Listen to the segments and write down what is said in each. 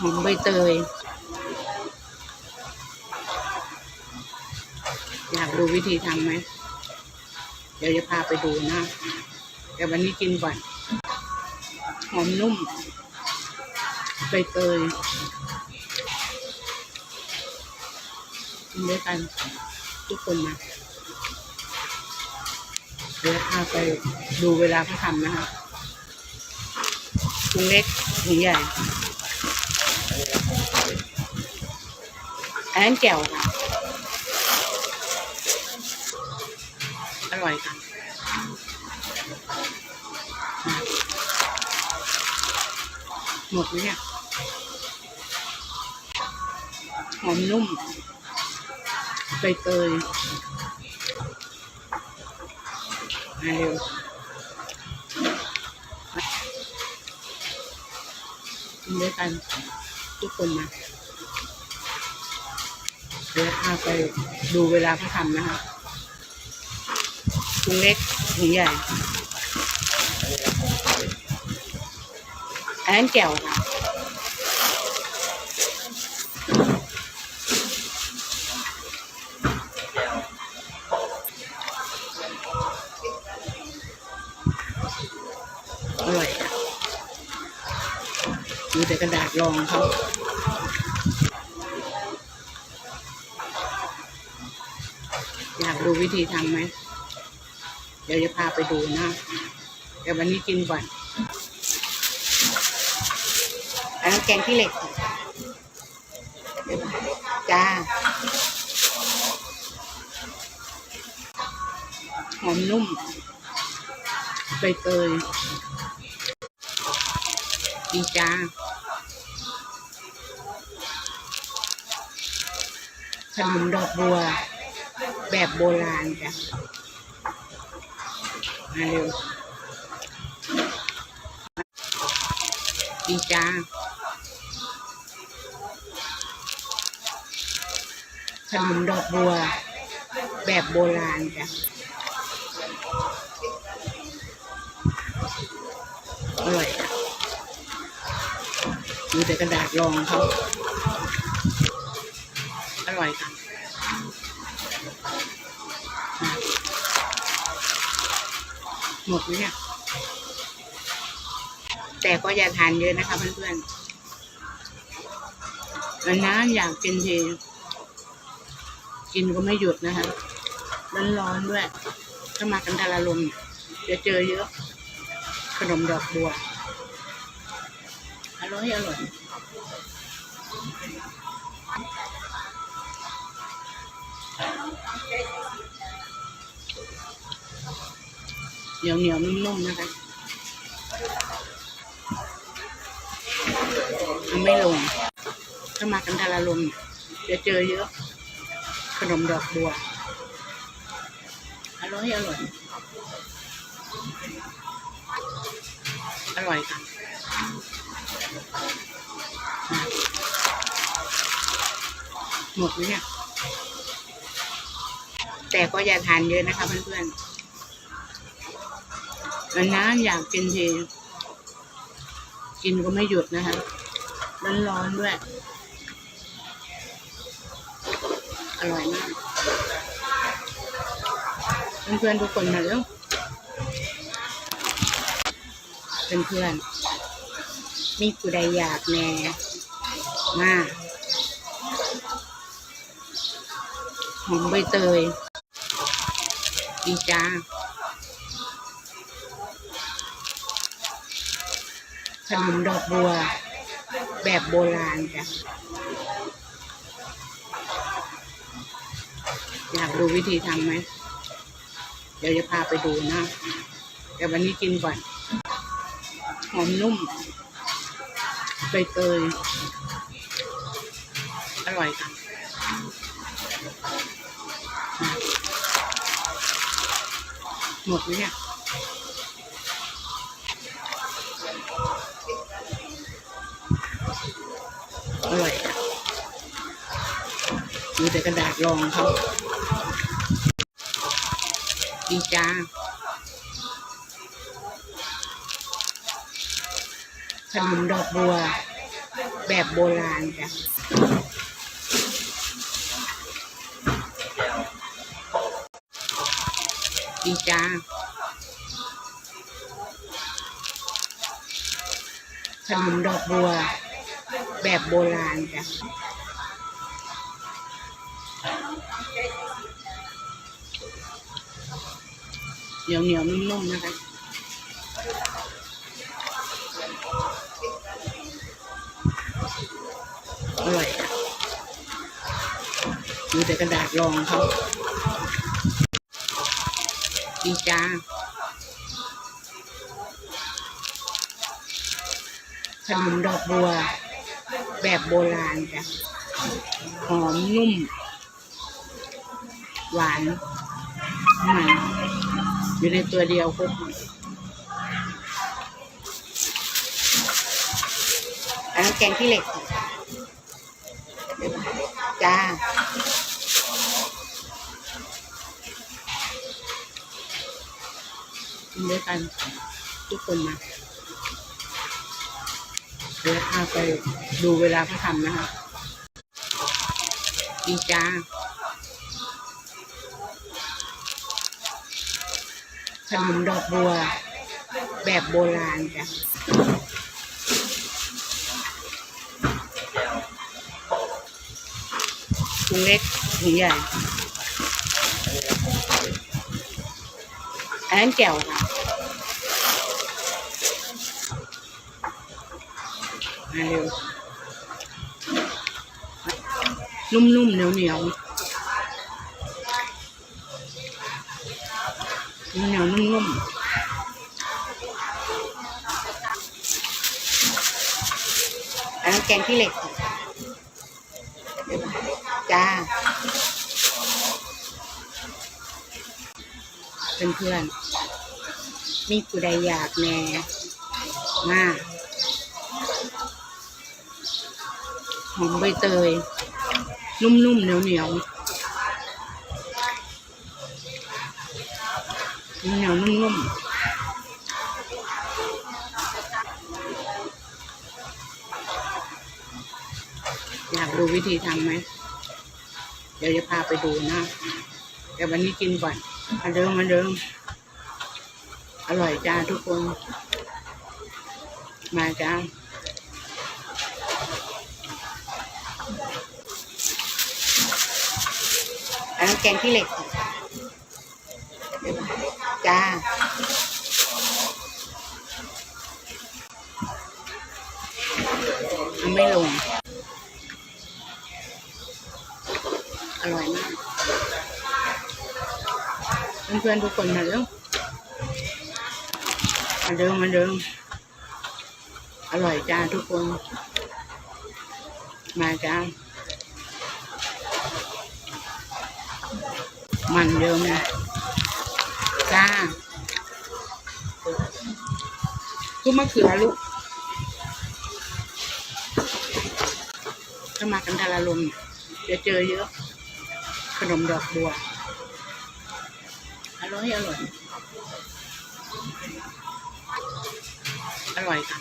หอมใบเตย อยากดูวิธีทำไหม เดี๋ยวจะพาไปดูนะ แต่วันนี้กินก่อน หอมนุ่ม ใบเตยกินด้วยกัน ทุกคนนะเดี๋ยวพาไปดูเวลาเขาทำนะคะถุงเล็กถุงใหญ่ อันนั้นแจ่วค่ะ อร่อยค่ะหมดไหมเนี่ยหอมนุ่มใบเตยมาเร็วกินด้วยกันทุกคนนะ ดี๋ยวพาไปดูเวลาเขาทำนะคะถุงเล็กถุงใหญ่อันนั้นแจ่วค่ะอร่อยดูแต่กระดาษรองเขา ดูวิธีทำไหม เดี๋ยวจะพาไปดูนะ แต่วันนี้กินก่อนอันนั้นแกงขี้เหล็ก จ้า หอมนุ่มใบเตยดีจ้าขนมดอกบัว แบบโบราณจ้ะ มาเร็วดีจ้าขนมดอกบัว แบบโบราณจ้ะอร่อยค่ะดูแต่กระดาษรองเขาอร่อยค่ะ หมดไหมเนี่ย แต่ก็อย่าทานเยอะนะคะเพื่อนๆวันนั้นอยากกินทีกินก็ไม่หยุดนะคะ ร้อนๆด้วยถ้ามากันดาราลมจะเจอเยอะ ขนมดอกบัว อร่อยอร่อย เหนียวเหนียวนุ่มๆนะคะเอาไม่ลงถ้ามากันดาราลมจะเจอเยอะ ขนมดอกบัว อร่อยอร่อย อร่อยค่ะหมดไหมเนี่ย แต่ก็อย่าทานเยอะนะคะเพื่อนๆ นนั้นอยากกินทีกินก็ไม่หยุดนะคะ ร้อนๆด้วย อร่อยมากเพื่อนๆทุกคนมาแล้วเพื่อนๆมีผู้ใดอยากแหน่มาหอมใบเตย ดีจ้า ขนมดอกบัว แบบโบราณจ้ะอยากดูวิธีทำไหม เดี๋ยวจะพาไปดูนะ แต่วันนี้กินก่อน หอมนุ่มใบเตยอร่อยค่ะหมดไหมเนี่ย อร่อยค่ะดูแต่กระดาษรองเขาดีจ้าขนมดอกบัวแแบบโบราณจ้ะดีจ้าขนมดอกบัว แบบโบราณจ้ะเหนียวเหนียวนุ่มๆนะคะอร่อยค่ะดูแต่กระดาษรองเขาดีจ้าขนมดอกบัว แบบโบราณจ้ะหอมนุ่ม หวานมันอยู่ในตัวเดียวครบอันนั้นแกงขี้เหล็กจ้ากินด้วยกันทุกคนมา ดี๋ยวพาไปดูเวลาเขาทำนะคะดีจ้าขนมดอกบัว แบบโบราณจ้ะถุงเล็กถุงใหญ่อันนั้นแก้วค่ะมา เร็วนุ่มๆเหนียวๆเหนียวๆนุ่มๆอันนั้นแกงขี้เหล็ก จ้า เพื่อนๆมีผู้ใดอยากแน่มาก หอมใบเตย นุ่มๆเหนียวๆเหนียวนุ่มๆอยากดูวิธีทำไหม เดี๋ยวจะพาไปดูนะ แต่วันนี้กินก่อนมาเดิมมาเดิม อร่อยจ้าทุกคน มาจ้า อันนั้นแกงขี้เหล็กจ้าเอาไม่ลง อร่อยมาก เพื่อนๆทุกคนมาเร็วมาเดิมมาเดิมอร่อยจ้าทุกคน มาจ้า มันเดิมนะจ้าลูกมะเขือลูกถ้ามากันดาราลมจะเจอเยอะ ขนมดอกบัว อร่อย อร่อย อร่อยค่ะ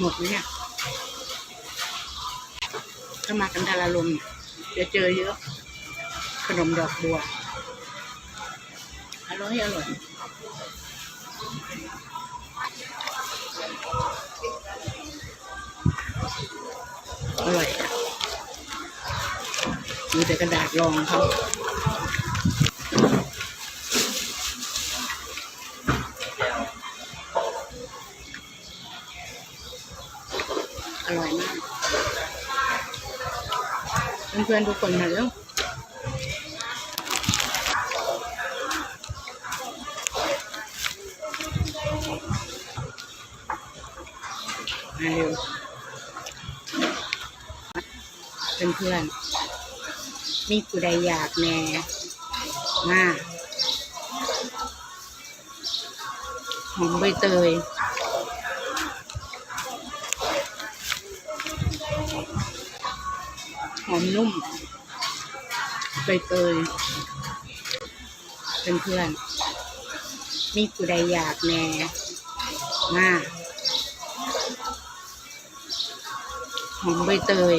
หมดไหมเนี่ย ถ้ามากันดาราลมจะเจอเยอะ ขนมดอกบัว อร่อยอร่อยอร่อยมีแต่กระดาษรองเขา พื่อนๆทุกคนมาแล้วมาเร็วเพื่อนๆมีผู้ใดอยากแหน่มาหอมใบเตย อมนุ่ม ใบเตยเพื่อนๆมีผู้ใดอยากแหน่มาหอมใบเตย